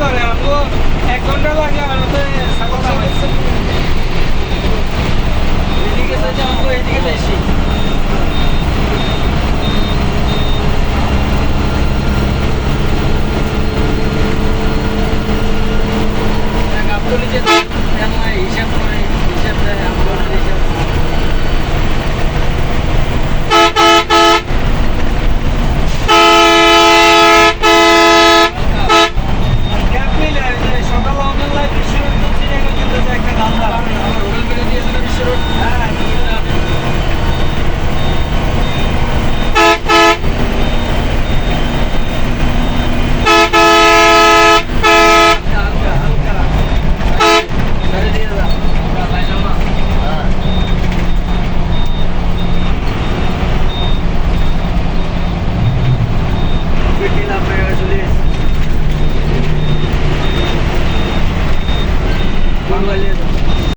করে আমগো এক ঘণ্টা লাগে আমার